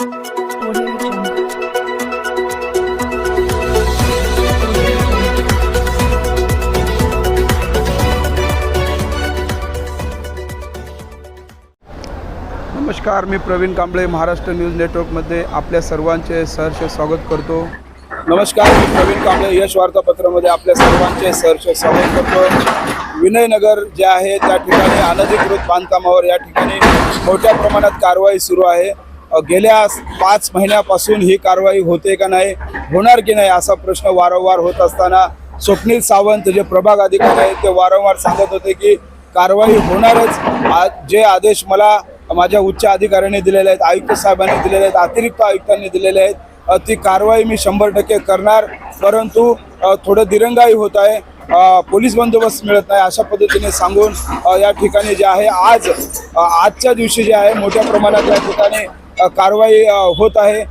नमस्कार मी प्रवीण कांबळे महाराष्ट्र न्यूज नेटवर्कमध्ये आपल्या सर्वांचे सहर्ष स्वागत करतो. नमस्कार मी प्रवीण कांबळे यश वार्तापत्रामध्ये आपल्या सर्वांचे सहर्ष स्वागत करतो. विनयनगर जे आहे त्या ठिकाणी अनधिकृत बांधकामावर या ठिकाणी मोठ्या प्रमाणात कारवाई सुरू आहे. गेल्या पाच महिन्यापासून ही कारवाई होते का नाही होणार की नाही असा प्रश्न वारंवार होत असताना स्वप्नील सावंत जे प्रभाग अधिकारी आहेत ते वारंवार सांगत होते की कारवाई होणारच. आज जे आदेश मला माझ्या उच्च अधिकाऱ्यांनी दिलेले आहेत आयुक्त साहेबांनी दिलेले आहेत अतिरिक्त आयुक्तांनी दिलेले आहेत ती कारवाई मी शंभर टक्के करणार. परंतु थोडं दिरंगाई होत आहे. पोलीस बंदोबस्त मिळत नाही अशा पद्धतीने सांगून या ठिकाणी जे आहे आज आजच्या दिवशी जे आहे मोठ्या प्रमाणात या ठिकाणी कारवाई होत आहे.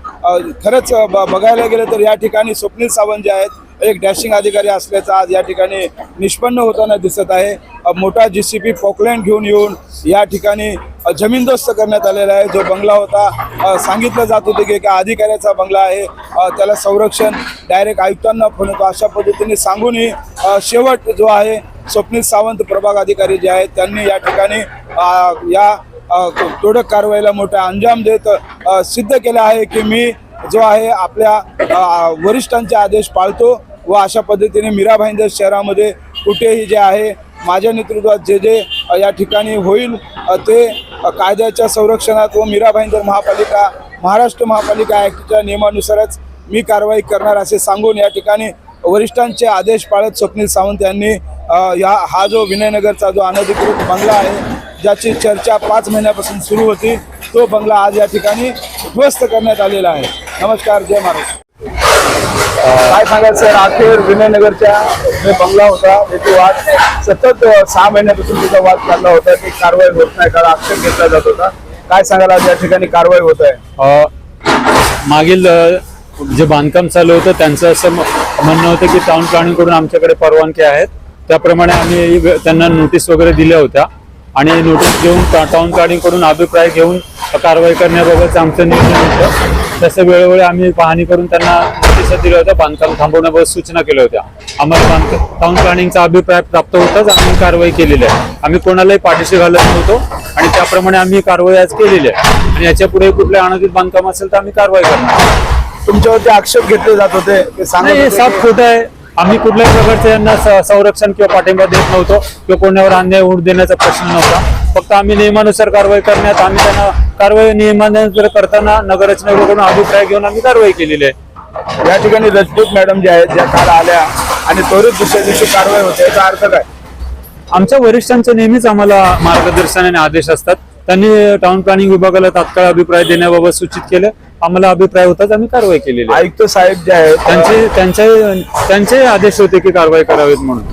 खरंच ब- बघायला गेलं तर या ठिकाणी स्वप्नील सावंत जे आहेत एक डॅशिंग अधिकारी असल्याचं आज या ठिकाणी निष्पन्न होताना दिसत आहे. मोठा जी सी पी पॉकलँड घेऊन येऊन या ठिकाणी जमीनदोस्त करण्यात आलेला आहे. जो बंगला होता सांगितलं जात होतं की एका अधिकाऱ्याचा बंगला आहे. त्याला संरक्षण डायरेक्ट आयुक्तांना फोन होतो अशा पद्धतीने सांगूनही शेवट जो आहे स्वप्नील सावंत प्रभाग अधिकारी जे आहेत त्यांनी या ठिकाणी या तोडक कारवाईला मोठा अंजाम देत सिद्ध केलं आहे की मी जो आहे आपल्या वरिष्ठांचे आदेश पाळतो व अशा पद्धतीने मीरा भाईंदर शहरामध्ये कुठेही जे आहे माझ्या नेतृत्वात जे जे या ठिकाणी होईल ते कायद्याच्या संरक्षणात व मीरा भाईंदर महापालिका महाराष्ट्र महापालिका ॲक्टच्या नियमानुसारच मी कारवाई करणार असे सांगून या ठिकाणी वरिष्ठांचे आदेश पाळत स्वप्नील सावंत यांनी या हा जो विनयनगरचा जो अनधिकृत बंगला आहे ज्याची चर्चा पाच महिन्यापासून सुरू होती तो बंगला आज या ठिकाणी उद्ध्वस्त करण्यात आलेला आहे. नमस्कार जय महाराष्ट्र. काय सांगाल सर अखेर विनयनगरच्या जो बंगला होता त्याची वाद सतत सहा महिन्यापासून त्याचा वाद चालला होता की कारवाई होत नाही कारण आक्षेप घेतला जात होता. काय सांगाल आज या ठिकाणी कारवाई होत आहे? मागील जे बांधकाम चालू होतं त्यांचं असं म- म्हणणं होतं की टाउन प्लॅनिंगकडून आमच्याकडे परवानगी आहेत. त्याप्रमाणे आम्ही त्यांना नोटीस वगैरे दिल्या होत्या. आणि नोटीस घेऊन टाउन प्लॅनिंगकडून अभिप्राय घेऊन कारवाई करण्याबाबत आमचं नियोजन होतं. तसं वेळोवेळी आम्ही पाहणी करून त्यांना नोटीस दिल्या होत्या बांधकाम थांबवण्याबाबत सूचना केल्या होत्या. आम्हाला बांधकाम टाउन प्लॅनिंगचा अभिप्राय प्राप्त होताच आम्ही कारवाई केलेली आहे. आम्ही कोणालाही पाठीशी घालत नव्हतो आणि त्याप्रमाणे आम्ही कारवाई आज केलेली आहे. आणि याच्यापुढे कुठले अनधिकृत बांधकाम असेल तर आम्ही कारवाई करणार. तुमच्यावरती आक्षेप घेतले जात होते हे साफ खोटं आहे? आम्ही कुठल्याही प्रकारचं यांना संरक्षण किंवा पाठिंबा देत नव्हतो किंवा कोणावर अन्याय होऊ देण्याचा प्रश्न नव्हता. फक्त आम्ही नियमानुसार कारवाई करण्यात आम्ही त्यांना कारवाई नियमानुसार करताना नगररचनेकडून अभिप्राय घेऊन आम्ही कारवाई केलेली आहे. या ठिकाणी रजपूत मॅडम ज्या आहेत ज्या काल आल्या आणि त्वरित दुसऱ्या दिवशी कारवाई होते याचा अर्थ काय? आमच्या वरिष्ठांचे नेहमीच आम्हाला मार्गदर्शन आणि आदेश असतात. त्यांनी टाउन प्लॅनिंग विभागाला तात्काळ अभिप्राय देण्याबाबत सूचित केलं. आम्हाला अभिप्राय होताच आम्ही कारवाई केलेली आहे. आयुक्त साहेब जे आहेत त्यांचे त्यांचे त्यांचे आदेश होते की कारवाई करावीत म्हणून.